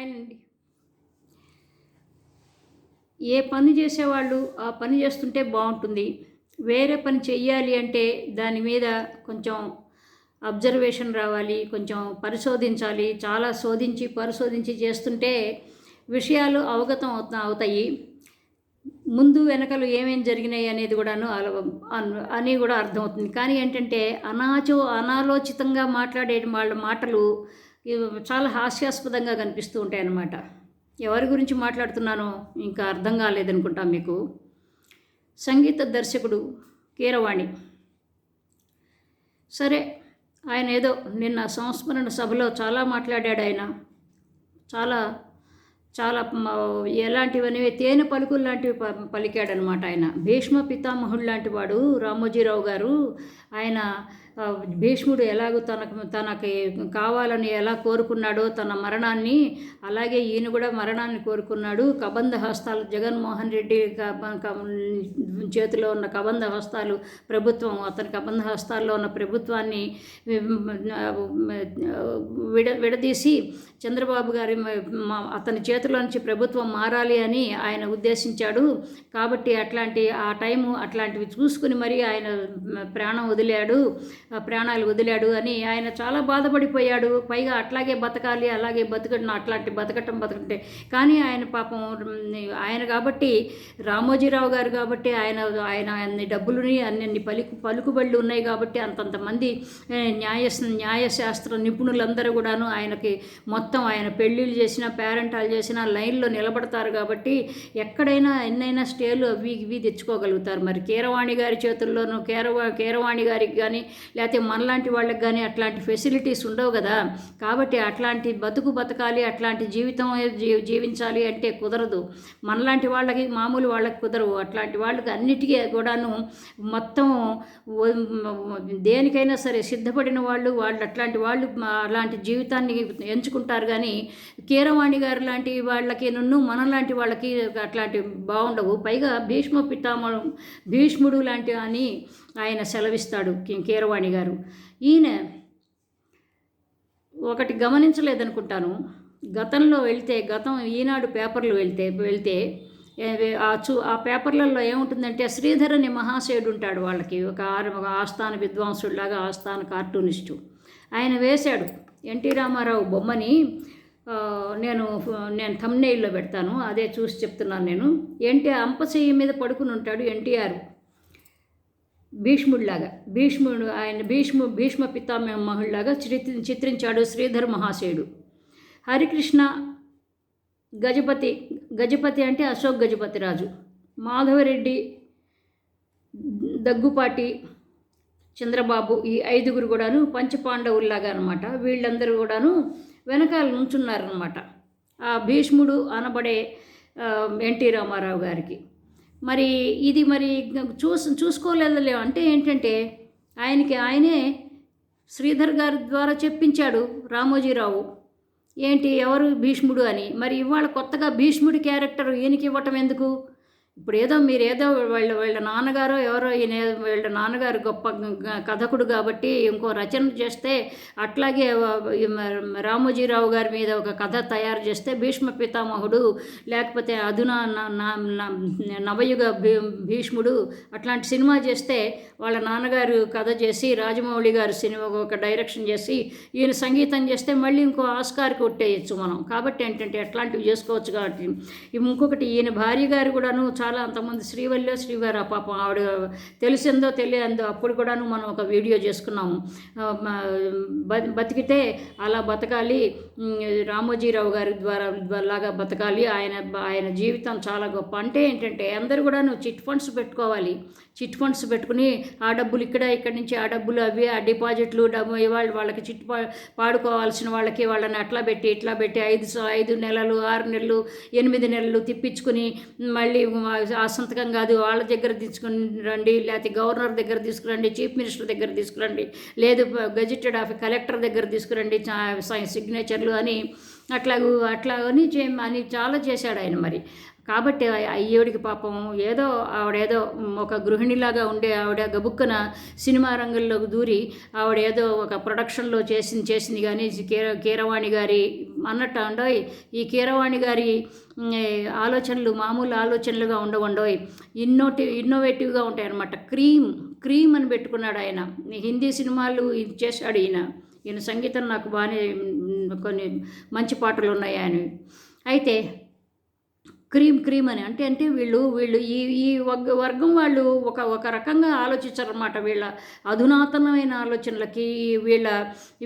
ఆయనండి. ఏ పని చేసేవాళ్ళు ఆ పని చేస్తుంటే బాగుంటుంది. వేరే పని చెయ్యాలి అంటే దాని మీద కొంచెం అబ్జర్వేషన్ రావాలి కొంచెం పరిశోధించాలి చాలా శోధించి పరిశోధించి చేస్తుంటే విషయాలు అవగతం అవుతా అవుతాయి. ముందు వెనకలు ఏమేమి జరిగినాయి అనేది కూడాను అని కూడా అర్థమవుతుంది. కానీ ఏంటంటే అనాచో అనాలోచితంగా మాట్లాడే వాళ్ళ మాటలు చాలా హాస్యాస్పదంగా కనిపిస్తూ ఉంటాయి అన్నమాట ఎవరి గురించి మాట్లాడుతున్నానో ఇంకా అర్థం కాలేదనుకుంటా మీకు. సంగీత దర్శకుడు కీరవాణి. సరే ఆయన ఏదో నిన్న సంస్మరణ సభలో చాలా మాట్లాడాడు ఆయన. చాలా చాలా ఎలాంటివనేవి తేనె పలుకులు లాంటివి ప- పలికాడనమాట ఆయన. భీష్మ పితామహుడు లాంటి వాడు రామోజీరావు గారు ఆయన భీష్ముడు ఎలాగో తనకు తనకి కావాలని ఎలా కోరుకున్నాడో తన మరణాన్ని అలాగే ఈయన కూడా మరణాన్ని కోరుకున్నాడు. కబంధ హస్తాలు జగన్మోహన్ రెడ్డి చేతిలో ఉన్న కబంధ హస్తాలు ప్రభుత్వం అతని కబంధ హస్తాల్లో ఉన్న ప్రభుత్వాన్ని విడ విడదీసి చంద్రబాబు గారి మా- అతని చేతిలో నుంచి ప్రభుత్వం మారాలి అని ఆయన ఉద్దేశించాడు. కాబట్టి అట్లాంటి ఆ టైము అట్లాంటివి చూసుకుని మరీ ఆయన ప్రాణం వదిలాడు. ప్రాణాలు వదిలాడు అని ఆయన చాలా బాధపడిపోయాడు. పైగా అట్లాగే బతకాలి అలాగే బతకడం అట్లాంటి బతకటం బతకంటే. కానీ ఆయన పాపం ఆయన కాబట్టి రామోజీరావు గారు కాబట్టి ఆయన ఆయన అన్ని డబ్బులని అన్ని పలుకు పలుకుబళ్ళు ఉన్నాయి కాబట్టి అంతంతమంది న్యాయ న్యాయశాస్త్ర నిపుణులందరూ కూడాను ఆయనకి మొత్తం ఆయన పెళ్ళిళ్ళు చేసినా పేరెంటాలు చేసినా లైన్లో నిలబడతారు కాబట్టి ఎక్కడైనా ఎన్నైనా స్టేలు అవి ఇవి తెచ్చుకోగలుగుతారు. మరి కీరవాణి గారి చేతుల్లోనూ కీరవా కీరవాణి గారికి కానీ లేకపోతే మనలాంటి వాళ్ళకి కానీ అట్లాంటి ఫెసిలిటీస్ ఉండవు కదా. కాబట్టి అట్లాంటి బతుకు బతకాలి అట్లాంటి జీవితం జీవించాలి అంటే కుదరదు. మనలాంటి వాళ్ళకి మామూలు వాళ్ళకి కుదరవు. అట్లాంటి వాళ్ళకి అన్నిటికీ కూడాను మొత్తం దేనికైనా సరే సిద్ధపడిన వాళ్ళు వాళ్ళు అట్లాంటి వాళ్ళు అలాంటి జీవితాన్ని ఎంచుకుంటారు కానీ కీరవాణి గారు లాంటి వాళ్ళకి నన్ను మనలాంటి వాళ్ళకి అట్లాంటి బాగుండవు. పైగా భీష్మ పితామహం భీష్ముడు లాంటి అని ఆయన సెలవిస్తాడు కీరవాణి గారు. ఈయన ఒకటి గమనించలేదనుకుంటాను. గతంలో వెళ్తే గతం ఈనాడు పేపర్లు వెళ్తే వెళ్తే ఆ చూ ఆ పేపర్లలో ఏముంటుందంటే శ్రీధర్ అనే మహాశయుడు ఉంటాడు వాళ్ళకి. ఒక ఆరు- ఒక ఆస్థాన విద్వాంసుడిలాగా ఆస్థాన కార్టూనిస్టు. ఆయన వేశాడు ఎన్టీ రామారావు బొమ్మని నేను నేను thumbnail పెడతాను అదే చూసి చెప్తున్నాను నేను. ఎన్టీ అంపశయ్య మీద పడుకుని ఉంటాడు ఎన్టీఆర్. భీష్ముడిలాగా. భీష్ముడు ఆయన భీష్ము భీష్మ పితామహుడిలాగా చిత్రి చిత్రించాడు శ్రీధర్ మహాశయుడు. హరికృష్ణ గజపతి గజపతి అంటే అశోక్ గజపతి రాజు. మాధవరెడ్డి దగ్గుపాటి చంద్రబాబు ఈ ఐదుగురు కూడాను పంచపాండవుల్లాగా అనమాట వీళ్ళందరూ కూడాను వెనకాల నుంచున్నారనమాట ఆ భీష్ముడు అనబడే ఎన్టీ రామారావు గారికి. మరి ఇది మరి చూస్ చూసుకోలేదులే అంటే ఏంటంటే ఆయనకి ఆయనే శ్రీధర్ గారి ద్వారా చెప్పించాడు రామోజీరావు. ఏంటి ఎవరు భీష్ముడు అని. మరి ఇవాళ కొత్తగా భీష్ముడి క్యారెక్టర్ ఈయనకి ఇవ్వటం ఎందుకు? ఇప్పుడు ఏదో మీరు ఏదో వాళ్ళ వాళ్ళ నాన్నగారో ఎవరో ఈయన వీళ్ళ నాన్నగారు గొప్ప కథకుడు కాబట్టి ఇంకో రచన చేస్తే అట్లాగే రామోజీరావు గారి మీద ఒక కథ తయారు చేస్తే భీష్మ పితామహుడు లేకపోతే అధునా న- న- నవయుగ భీ- భీష్ముడు అట్లాంటి సినిమా చేస్తే వాళ్ళ నాన్నగారు కథ చేసి రాజమౌళి గారు సినిమా ఒక డైరెక్షన్ చేసి ఈయన సంగీతం చేస్తే మళ్ళీ ఇంకో ఆస్కార్ కొట్టేయచ్చు మనం. కాబట్టి ఏంటంటే అట్లాంటివి చేసుకోవచ్చు కాబట్టి. ఇంకొకటి ఈయన భార్య గారు కూడాను చాలా అంతమంది శ్రీవల్లి శ్రీవారు పాపం ఆవిడ తెలిసిందో తెలియందో అప్పుడు కూడాను మనం ఒక వీడియో చేసుకున్నాము. బతికితే అలా బతకాలి. రామోజీరావు గారి ద్వారా లాగా బతకాలి. ఆయన ఆయన జీవితం చాలా గొప్ప. అంటే ఏంటంటే అందరూ కూడాను చిట్ ఫండ్స్ పెట్టుకోవాలి. చిట్ ఫండ్స్ పెట్టుకుని ఆ డబ్బులు ఇక్కడ ఇక్కడి నుంచి ఆ డబ్బులు అవి ఆ డిపాజిట్లు డబ్బు ఇవాళ వాళ్ళకి చిట్ పాడుకోవాల్సిన వాళ్ళకి వాళ్ళని అట్లా పెట్టి ఇట్లా పెట్టి ఐదు ఐదు నెలలు ఆరు నెలలు ఎనిమిది నెలలు తిప్పించుకుని మళ్ళీ ఆ సంతకం కాదు వాళ్ళ దగ్గర తీసుకుని రండి లేకపోతే గవర్నర్ దగ్గర తీసుకురండి చీఫ్ మినిస్టర్ దగ్గర తీసుకురండి లేదు గజిటెడ్ ఆఫ్ కలెక్టర్ దగ్గర తీసుకురండి సిగ్నేచర్లు అని అట్లాగూ అట్లా అని చే అని చాలా చేశాడు ఆయన మరి. కాబట్టి అయ్యోడికి పాపం ఏదో ఆవిడేదో ఒక గృహిణిలాగా ఉండే ఆవిడ గబుక్కన సినిమా రంగంలోకి దూరి ఆవిడ ఏదో ఒక ప్రొడక్షన్లో చేసింది చేసింది కానీ కీర కీరవాణి గారి అన్నట్టు ఉండోయ్ ఈ కీరవాణి గారి ఆలోచనలు మామూలు ఆలోచనలుగా ఉండవండోయ్. ఇన్నోటి ఇన్నోవేటివ్గా ఉంటాయన్నమాట. క్రీమ్ క్రీమ్ అని పెట్టుకున్నాడు ఆయన. హిందీ సినిమాలు చేశాడు ఈయన. ఈయన సంగీతం నాకు బాగానే కొన్ని మంచి పాటలు ఉన్నాయి ఆయన అయితే క్రీమ్ క్రీమ్ అని. అంటే అంటే వీళ్ళు వీళ్ళు ఈ ఈ వర్గం వాళ్ళు ఒక ఒక రకంగా ఆలోచించారనమాట వీళ్ళ అధునాతనమైన ఆలోచనలకి వీళ్ళ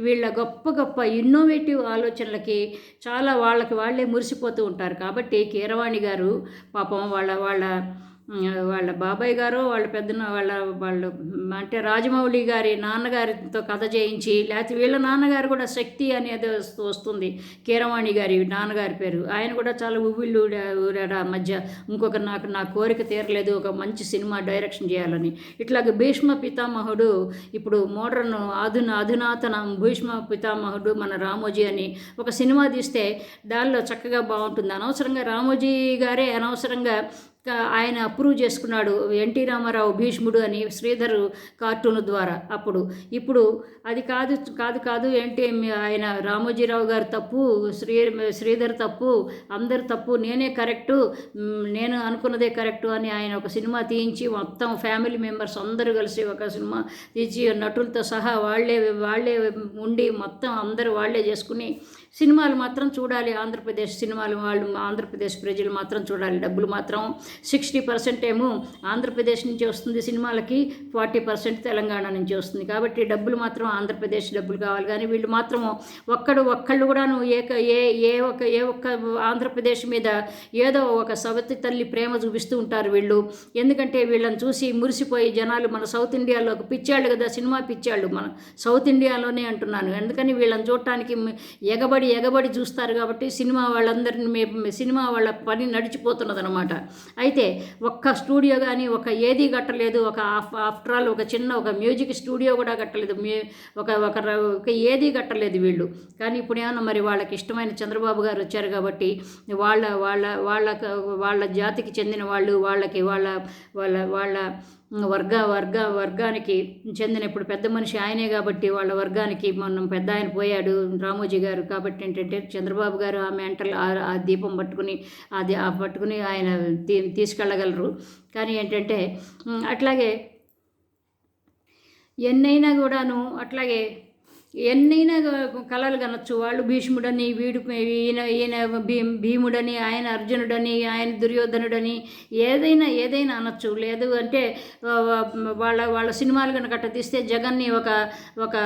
వీళ్ళ గొప్ప గొప్ప ఇన్నోవేటివ్ ఆలోచనలకి చాలా వాళ్ళకి వాళ్ళే మురిసిపోతూ ఉంటారు. కాబట్టి కీరవాణి గారు పాపం వాళ్ళ వాళ్ళ వాళ్ళ బాబాయ్ గారు వాళ్ళ పెద్దన వాళ్ళ వాళ్ళు అంటే రాజమౌళి గారి నాన్నగారితో కథ చేయించి లేకపోతే వీళ్ళ నాన్నగారు కూడా శక్తి అనేది వస్తుంది. కీరవాణి గారి నాన్నగారి పేరు. ఆయన కూడా చాలా ఉవ్విళ్ళు ఊరాడు. ఆ మధ్య ఇంకొక నాకు నా కోరిక తీరలేదు ఒక మంచి సినిమా డైరెక్షన్ చేయాలని. ఇట్లాగ భీష్మ పితామహుడు ఇప్పుడు మోడర్న్ అధున అధునాతన భీష్మ పితామహుడు మన రామోజీ అని ఒక సినిమా తీస్తే దానిలో చక్కగా బాగుంటుంది. అనవసరంగా రామోజీ గారే అనవసరంగా ఆయన అప్రూవ్ చేసుకున్నాడు ఎన్టీ రామారావు భీష్ముడు అని శ్రీధర్ కార్టూన్ ద్వారా అప్పుడు. ఇప్పుడు అది కాదు కాదు కాదు ఏంటి ఆయన రామోజీరావు గారు తప్పు శ్రీ శ్రీధర్ తప్పు అందరు తప్పు నేనే కరెక్టు నేను అనుకున్నదే కరెక్టు అని ఆయన ఒక సినిమా తీయించి మొత్తం ఫ్యామిలీ మెంబర్స్ అందరూ కలిసి ఒక సినిమా తీసి నటులతో సహా వాళ్ళే వాళ్ళే ఉండి మొత్తం అందరూ వాళ్ళే చేసుకుని సినిమాలు మాత్రం చూడాలి. ఆంధ్రప్రదేశ్ సినిమాలు వాళ్ళు ఆంధ్రప్రదేశ్ ప్రజలు మాత్రం చూడాలి. డబ్బులు మాత్రం సిక్స్టీ పర్సెంట్ ఏమో ఆంధ్రప్రదేశ్ నుంచి వస్తుంది సినిమాలకి ఫార్టీ పర్సెంట్ తెలంగాణ నుంచి వస్తుంది. కాబట్టి డబ్బులు మాత్రం ఆంధ్రప్రదేశ్ డబ్బులు కావాలి. కానీ వీళ్ళు మాత్రం ఒక్కడు ఒక్కళ్ళు కూడాను ఏ ఏ ఏ ఒక ఏ ఒక్క ఆంధ్రప్రదేశ్ మీద ఏదో ఒక సవతి తల్లి ప్రేమ చూపిస్తూ ఉంటారు వీళ్ళు. ఎందుకంటే వీళ్ళని చూసి మురిసిపోయి జనాలు మన సౌత్ ఇండియాలో ఒక పిచ్చాళ్ళు కదా సినిమా పిచ్చాళ్ళు మన సౌత్ ఇండియాలోనే అంటున్నాను. ఎందుకని వీళ్ళని చూడటానికి ఎగబడి ఎగబడి చూస్తారు కాబట్టి సినిమా వాళ్ళందరినీ సినిమా వాళ్ళ పని నడిచిపోతున్నదనమాట అయితే ఒక్క స్టూడియో కానీ ఒక ఏది కట్టలేదు ఒక ఆఫ్టర్ ఆల్ ఒక చిన్న ఒక మ్యూజిక్ స్టూడియో కూడా కట్టలేదు మ్యూ ఒక ఒక ఒక ఏది కట్టలేదు వీళ్ళు. కానీ ఇప్పుడు ఏమన్నా మరి వాళ్ళకి ఇష్టమైన చంద్రబాబు గారు వచ్చారు కాబట్టి వాళ్ళ వాళ్ళ వాళ్ళ వాళ్ళ జాతికి చెందిన వాళ్ళు వాళ్ళకి వాళ్ళ వాళ్ళ వాళ్ళ వర్గ వర్గ వర్గానికి చెందిన ఇప్పుడు పెద్ద మనిషి ఆయనే కాబట్టి వాళ్ళ వర్గానికి మనం పెద్ద ఆయన పోయాడు రామోజీ గారు కాబట్టి ఏంటంటే చంద్రబాబు గారు ఆ మెంటల్ ఆ దీపం పట్టుకుని అది పట్టుకుని ఆయన తీ తీసుకెళ్ళగలరు. కానీ ఏంటంటే అట్లాగే ఎన్నైనా కూడాను అట్లాగే ఎన్నైనా కళలు కనొచ్చు. వాళ్ళు భీష్ముడని వీడు ఈయన ఈయన భీ భీముడని ఆయన అర్జునుడని ఆయన దుర్యోధనుడని ఏదైనా ఏదైనా అనొచ్చు. లేదు అంటే వాళ్ళ వాళ్ళ సినిమాలు కనుక అట్ట తీస్తే జగన్ని ఒక ఒక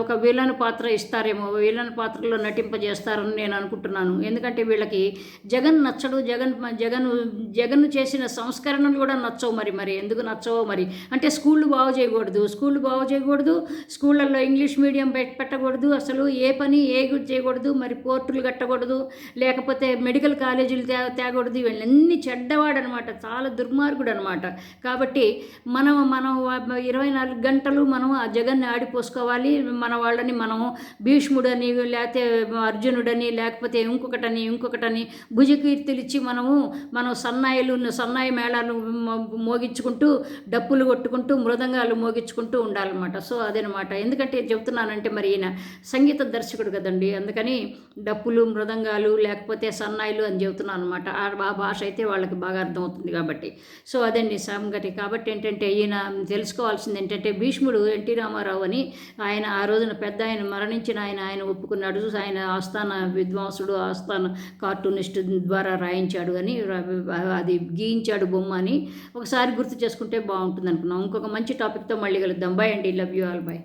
ఒక విలన్ పాత్ర ఇస్తారేమో. విలన్ పాత్రలో నటింపజేస్తారని నేను అనుకుంటున్నాను. ఎందుకంటే వీళ్ళకి జగన్ నచ్చడు. జగన్ జగన్ జగన్ చేసిన సంస్కరణలు కూడా నచ్చవు మరి మరి. ఎందుకు నచ్చవో మరి? అంటే స్కూళ్ళు బాగు చేయకూడదు. స్కూళ్ళు బాగు చేయకూడదు. స్కూళ్ళల్లో ఇంగ్లీష్ మీడియం పెట్టకూడదు అసలు ఏ పని ఏ చేయకూడదు మరి పోర్టులు కట్టకూడదు లేకపోతే మెడికల్ కాలేజీలు తే తేకూడదు వీళ్ళన్నీ చెడ్డవాడు అనమాట చాలా దుర్మార్గుడు అనమాట కాబట్టి మనం మనం ఇరవై నాలుగు గంటలు మనం ఆ జగన్ని ఆడిపోసుకోవాలి మన వాళ్ళని మనం భీష్ముడని లేకపోతే అర్జునుడని లేకపోతే ఇంకొకటని ఇంకొకటని భుజకీర్తులు ఇచ్చి మనము మనం సన్నాయిలు సన్నాయి మేళాలు మోగించుకుంటూ డప్పులు కొట్టుకుంటూ మృదంగాలు మోగించుకుంటూ ఉండాలన్నమాట. సో అదనమాట. ఎందుకంటే ఎందుకంటే చెప్తున్నానంటే మరి ఈయన సంగీత దర్శకుడు కదండి. అందుకని డప్పులు మృదంగాలు లేకపోతే సన్నాయిలు అని చెబుతున్నాను అనమాట ఆ భాష అయితే వాళ్ళకి బాగా అర్థమవుతుంది కాబట్టి. సో అదండి సంగతి కాబట్టి ఏంటంటే ఈయన తెలుసుకోవాల్సింది ఏంటంటే భీష్ముడు ఎన్టీ రామారావు అని ఆయన ఆ రోజున పెద్ద ఆయన మరణించిన ఆయన ఆయన ఒప్పుకున్నాడు. ఆయన ఆస్థాన విద్వాంసుడు ఆస్థాన కార్టూనిస్ట్ ద్వారా రాయించాడు అని అది గీయించాడు బొమ్మ అని ఒకసారి గుర్తు చేసుకుంటే బాగుంటుంది అనుకున్నాం. ఇంకొక మంచి టాపిక్తో మళ్ళీ కలుద్దాం. బాయ్ అండి. Love you all bye